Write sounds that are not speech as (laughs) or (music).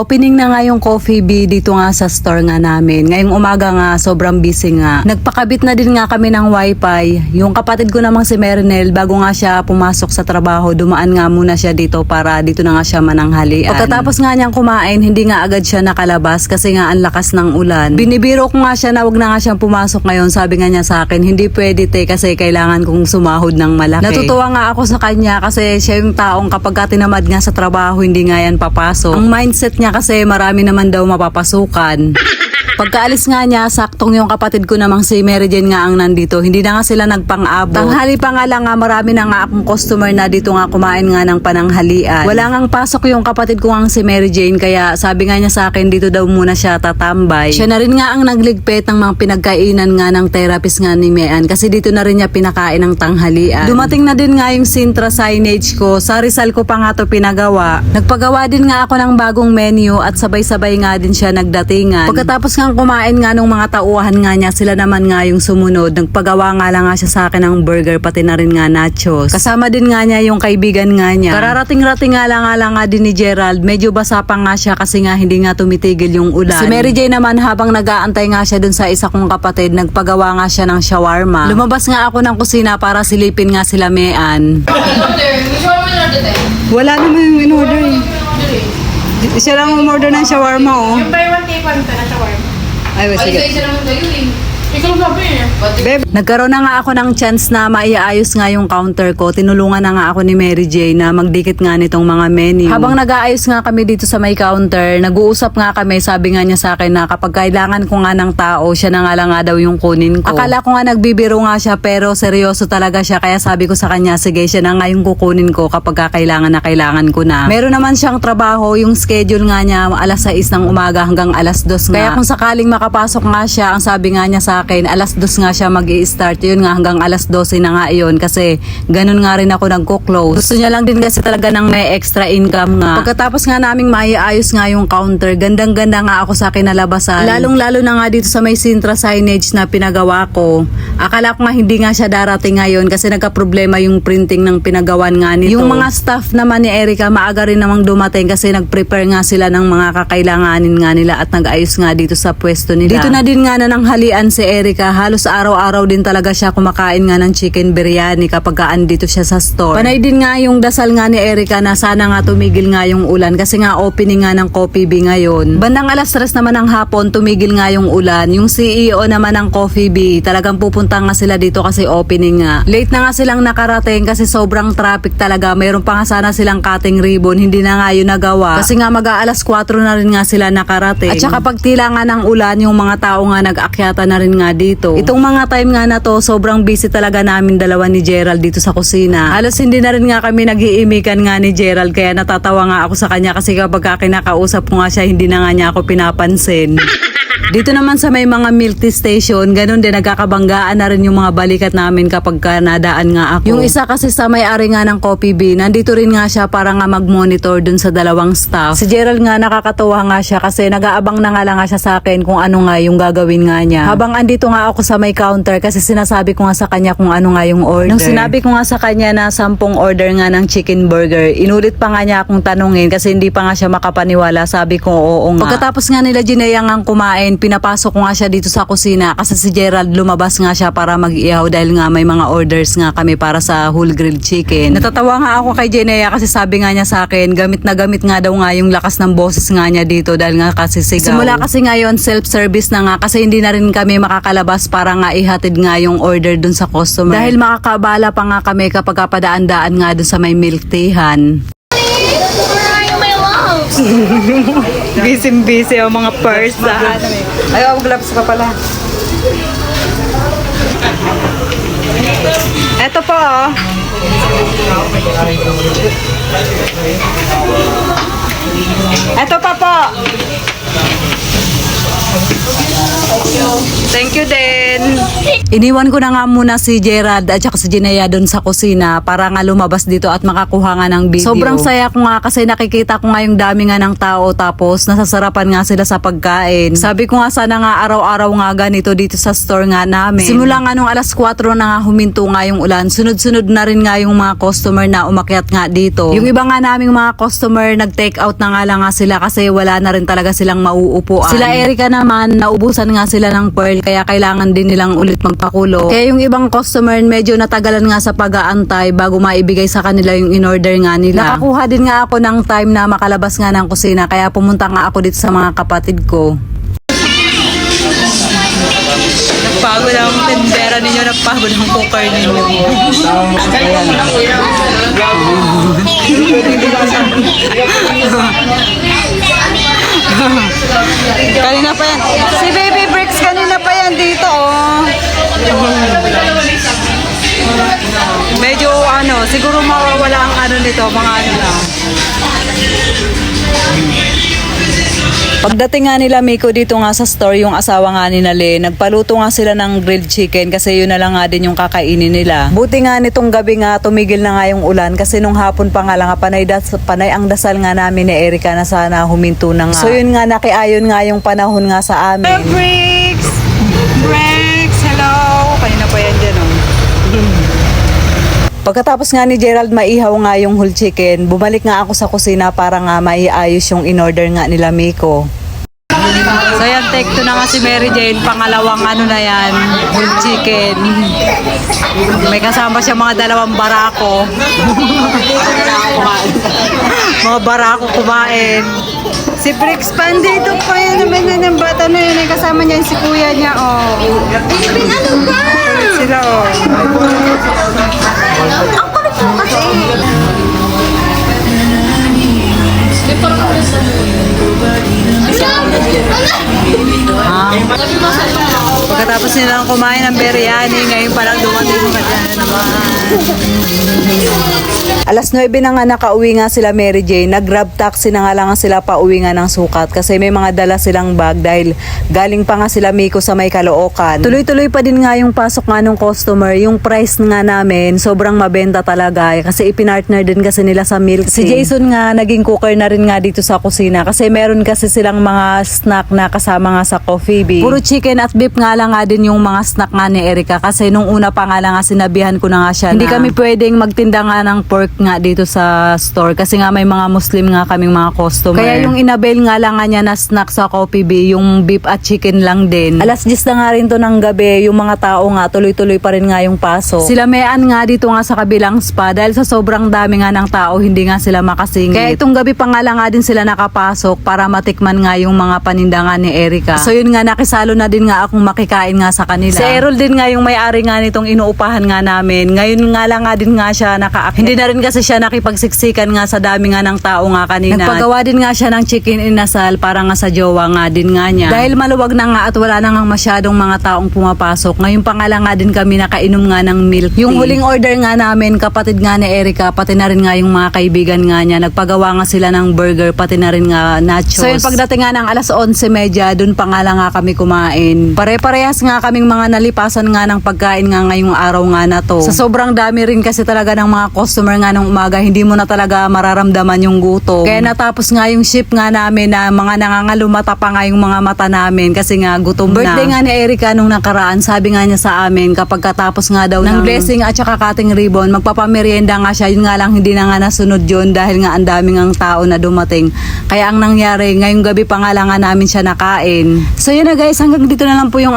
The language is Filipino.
Opening na nga yung Coffee Bee dito nga sa store nga namin. Ngayong umaga nga, sobrang busy nga. Nagpakabit na din nga kami ng wifi. Yung kapatid ko namang si Merinel, bago nga siya pumasok sa trabaho, dumaan nga muna siya dito para dito na nga siya mananghalian. Pagkatapos nga niyang kumain, hindi nga agad siya nakalabas kasi nga ang lakas ng ulan. Binibiro ko nga siya na wag na nga siyang pumasok ngayon. Sabi nga niya sa akin, hindi pwede te kasi kailangan kong sumahod ng malaki. Natutuwa nga ako sa kanya kasi siya yung taong kapag ka tinamad nga sa trabaho, hindi nga yan papasok. Ang mindset niya kasi marami naman daw mapapasukan. Pagkaalis nga niya, saktong yung kapatid ko namang si Mary Jane nga ang nandito. Hindi na nga sila nagpang-abot. Tanghali pa nga lang nga, marami na nga akong customer na dito nga kumain nga ng pananghalian. Wala ngang pasok yung kapatid ko nga si Mary Jane, kaya sabi nga niya sa akin, dito daw muna siya tatambay. Siya na rin nga ang nagligpit ng mga pinagkainan nga ng therapist nga ni Mean, kasi dito na rin niya pinakain ng tanghalian. Dumating na din nga yung Sintra signage ko. Sa Rizal ko pa nga to pinagawa. Nagpagawa din nga ako ng bagong menu at sabay-sabay nga din siya nagdatingan. Pagkatapos nga kumain nga nung mga tauhan nga niya, sila naman nga yung sumunod. Nagpagawa nga lang nga siya sa akin ng burger pati na rin nga nachos. Kasama din nga niya yung kaibigan nga niya. Kararating-rating nga lang nga lang nga din ni Gerald. Medyo basa pa nga siya kasi nga hindi nga tumitigil yung ulan. Si Mary Jane naman habang nag-aantay nga siya dun sa isa kong kapatid, nagpagawa nga siya ng shawarma. Lumabas nga ako ng kusina para silipin nga sila Mean. Wala naman. Siya lang umorder ng shawarma oh. Yung buy one take one ka na shawarma. Ay, Ay, isa-isa naman kayo eh. Ikaw sabi eh. Nagkaroon na nga ako ng chance na maiayos nga yung counter ko. Tinulungan na nga ako ni Mary J na magdikit nga nitong mga menu. Habang nag-aayos nga kami dito sa may counter, nag-uusap nga kami, sabi nga niya sa akin na kapag kailangan ko nga ng tao, siya na nga lang nga daw yung kunin ko. Akala ko nga nagbibiro nga siya pero seryoso talaga siya kaya sabi ko sa kanya, sige siya na nga yung kukunin ko kapag ka kailangan na kailangan ko na. Meron naman siyang trabaho, yung schedule nga niya alas 6 ng umaga hanggang alas 2 nga. Kaya kung sakaling makapasok nga siya, ang sabi nga niya sa akin, alas 2 nga siya mag start Yun nga hanggang alas 12 na nga yun kasi ganun nga rin ako nagko-close. Gusto niya lang din kasi talaga ng may extra income nga. Pagkatapos nga naming maiayos nga yung counter, gandang-ganda nga ako sa kinalabasan. Lalong-lalo na nga dito sa may Sintra signage na pinagawa ko. Akala ko nga hindi nga siya darating ngayon kasi nagka-problema yung printing ng pinagawan nga nito. Yung mga staff naman ni Erica, maaga rin namang dumating kasi nag-prepare nga sila ng mga kakailanganin nga nila at nag-ayos nga dito sa pwesto nila. Dito na din nga na nanghalian si Erica. Halos araw-araw din talaga siya kumakain nga ng chicken biryani kapag ka andito siya sa store. Panay din nga yung dasal nga ni Erica na sana nga tumigil nga yung ulan kasi nga opening nga ng Coffee Bee ngayon. Bandang alas tres naman ng hapon tumigil nga yung ulan. Yung CEO naman ng Coffee Bee talagang pupunta nga sila dito kasi opening nga. Late na nga silang nakarating kasi sobrang traffic talaga. Mayroon pa nga sana silang cutting ribbon. Hindi na nga yun nagawa. Kasi nga mag-aalas 4 na rin nga sila nakarating. At saka pag tila nga ng ulan, yung mga tao nga nag-akyata na rin nga dito. Itong mga time nga na to, sobrang busy talaga namin dalawa ni Gerald dito sa kusina. Halos hindi na rin nga kami nag-iimikan nga ni Gerald kaya natatawa nga ako sa kanya kasi kapag ka kinakausap ko nga siya, hindi na nga niya ako pinapansin. (laughs) Dito naman sa may mga milk tea station, ganun din nagkakabanggaan na rin yung mga balikat namin kapag ka nadaan nga ako. Yung isa kasi sa may-ari nga ng Coffee Bee, nandito rin nga siya para nga mag-monitor dun sa dalawang staff. Si Gerald nga nakakatuwa nga siya kasi nag-aabang na nga lang nga siya sa akin kung ano nga yung gagawin nga niya. Habang andito nga ako sa may counter kasi sinasabi ko nga sa kanya kung ano nga yung order. Nung sinabi ko nga sa kanya na sampung order nga ng chicken burger, inulit pa nga niya akong tanungin kasi hindi pa nga siya makapaniwala. Sabi ko oo nga. Pagkatapos nga nila Jinea nga kumain, pinapasok ko nga siya dito sa kusina kasi si Gerald lumabas nga siya para mag-ihaw dahil nga may mga orders nga kami para sa whole grilled chicken. Natatawa nga ako kay Jinea kasi sabi nga niya sa akin, gamit na gamit nga daw nga yung lakas ng boses nga niya dito dahil nga kasi sigaw. Simula kasi ngayon self-service na nga kasi hindi na rin kami makakalabas para nga ihatid nga yung order dun sa customer. Dahil makakabala pa nga kami kapag kapadaan-daan nga dun sa may milk teahan. (laughs) Busy-busy ang mga purse sa eh. Ay, oh, gloves ka pala. Eto po, oh. Eto pa po. Thank you din. Iniwan ko na nga muna si Gerald at saka si Jinea doon sa kusina para nga lumabas dito at makakuha nga ng video. Sobrang saya ko nga kasi nakikita ko nga yung dami nga ng tao tapos nasasarapan nga sila sa pagkain. Sabi ko nga sana nga araw-araw nga ganito dito sa store nga namin. Simula nga nung alas 4 na nga huminto nga yung ulan, sunod-sunod na rin nga yung mga customer na umakyat nga dito. Yung iba nga naming mga customer nag-take out na nga lang nga sila kasi wala na rin talaga silang mauupuan. Sila Erika naman, naubusan nga sila ng pearl kaya kailangan din nilang ulit magpakulo. Kaya yung ibang customer medyo natagalan nga sa pag-aantay bago maibigay sa kanila yung in-order nga nila. Nakakuha din nga ako ng time na makalabas nga ng kusina kaya pumunta nga ako dito sa mga kapatid ko. Nagpagod ang tendera ninyo, nagpagod ang cooker ninyo. kanina pa yan. Si Baby Bricks kanina pa yan dito, oh. Medyo ano, siguro mawawala ang ano nito, mga ano lang. Pagdating nga nila Miko dito nga sa store, yung asawa nga ni Nale, nagpaluto nga sila ng grilled chicken kasi yun na lang nga din yung kakainin nila. Buti nga nitong gabi nga tumigil na nga yung ulan kasi nung hapon pa nga lang panay, das, panay ang dasal nga namin ni Erika na sana huminto na nga. So yun nga nakiayon nga yung panahon nga sa amin. Bricks! Pa yan dyan oh. Pagkatapos nga ni Gerald maihaw nga yung whole chicken, bumalik nga ako sa kusina para nga maiayos yung in-order nga nila Miko. So yan, take two na nga si Mary Jane, pangalawang ano na yan, whole chicken. May kasama siya mga dalawang barako. (laughs) mga barako kumain. Si Brix Pandito pa yan naman na ng bata na yun. Kasama niya si kuya niya, oh. ano ba? Sila, oh. Pagkatapos nilang kumain ng biryani, ngayon parang dumating mo ka dyan naman. Alas 9 na nga nakauwi nga sila Mary Jane. Nag-grab taxi na nga lang sila pa uwi nga ng sukat kasi may mga dala silang bag dahil galing pa nga sila Miko sa may Caloocan. Tuloy-tuloy pa din nga yung pasok nga ng customer. Yung price nga namin, sobrang mabenta talaga eh, kasi ipinartner din kasi nila sa milk Si Jason nga naging cooker na rin nga dito sa kusina kasi meron kasi silang mga snack na kasama nga sa coffee bee. Puro chicken at beef nga lang nga din yung mga snack nga ni Erika kasi nung una pa nga lang nga sinabihan ko na nga siya hindi kami pwedeng magtinda nga ng pork nga dito sa store kasi nga may mga Muslim nga kaming mga customer. Kaya yung inabail nga lang nga niya na snack sa coffee bee, yung beef at chicken lang din. Alas 10 na nga rin to ng gabi, yung mga tao nga tuloy-tuloy pa rin nga yung pasok. Sila mayan nga dito nga sa kabilang spa dahil sa sobrang dami nga ng tao, hindi nga sila makasingit. Kaya itong gabi pa nga lang nga din sila nakapasok para matikman nga yung mga paninda nga ni Erika. So yun nga, nakisalo na din nga akong makikain nga sa kanila. Si Errol din nga yung may-ari nga nitong inuupahan nga namin. Ngayon nga lang nga din nga siya naka Hindi na rin kasi siya nakipagsiksikan nga sa dami nga ng tao nga kanina. Nagpagawa din nga siya ng chicken inasal para nga sa jowa nga din nga niya. Dahil maluwag na nga at wala na nga masyadong mga taong pumapasok. Ngayon pa nga lang nga din kami nakainom nga ng milk tea. Yung huling order nga namin, kapatid nga ni Erika, pati na rin nga yung mga kaibigan nga niya. Nagpagawa nga sila ng burger, pati na rin nga nachos. So yun, pagdating nga ng alas 11.30, dun pa nga lang nga kami kumain. Pare-parehas nga kaming mga nalipasan nga ng pagkain nga ngayong araw nga na to. Sa sobrang dami rin kasi talaga ng mga customer nga nung umaga, hindi mo na talaga mararamdaman yung gutom. Kaya natapos nga yung shift nga namin na mga nangangalumata pa nga yung mga mata namin kasi nga gutom Birthday na. nga ni Erika nung nakaraan, sabi nga niya sa amin kapag katapos nga daw ng blessing at saka cutting ribbon, magpapamerienda nga siya. Yun nga lang hindi na nga nasunod yun dahil nga ang daming ang tao na dumating. Kaya ang nangyari, ngayong gabi pa nga lang nga namin siya nakain. So yun na guys, hanggang dito na lang po yung